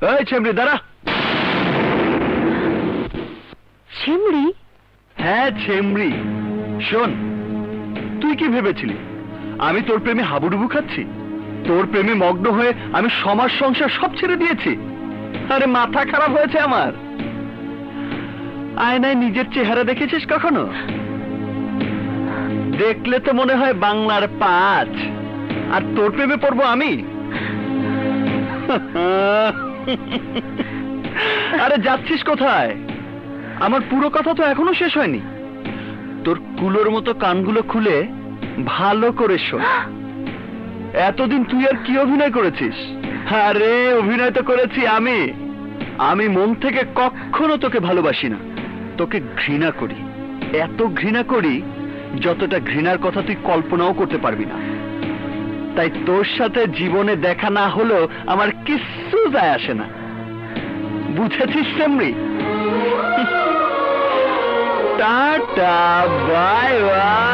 এই ছেমরি দাঁড়া। ছিমড়ি? হ্যাঁ ছেমরি শোন তুই কি ভেবেছিলি? আমি তোর প্রেমে হাবুডুবু খাচ্ছি? তোর প্রেমে মগ্ন হয়ে আমি সমাজ সংসার সব ছেড়ে দিয়েছি? আরে মাথা খারাপ হয়েছে আমার। আয়নায় নিজের চেহারা দেখেছিস কখনো? দেখলে তো মনে হয় বাংলার পাঁচ। আর তোর প্রেমে পড়ব আমি? আরে যাচ্ছিস কোথায়? আমার পুরো কথা তো এখনও শেষ হয়নি। তোর কুলোর মতো কানগুলো খুলে ভালো করে শোন। এতদিন তুই আর কি অভিনয় করেছিস? আরে, অভিনয় তো করেছি আমি। আমি মন থেকে কখনো তোকে ভালোবাসি না। তোকে ঘৃণা করি। এত ঘৃণা করি, যতটা ঘৃণার কথা তুই কল্পনাও করতে পারবি না। তাই তোর সাথে জীবনে দেখা না হলেও আমার কিচ্ছু যায় আসে না। বুঝেছিস সেমরি? Tata, bye bye.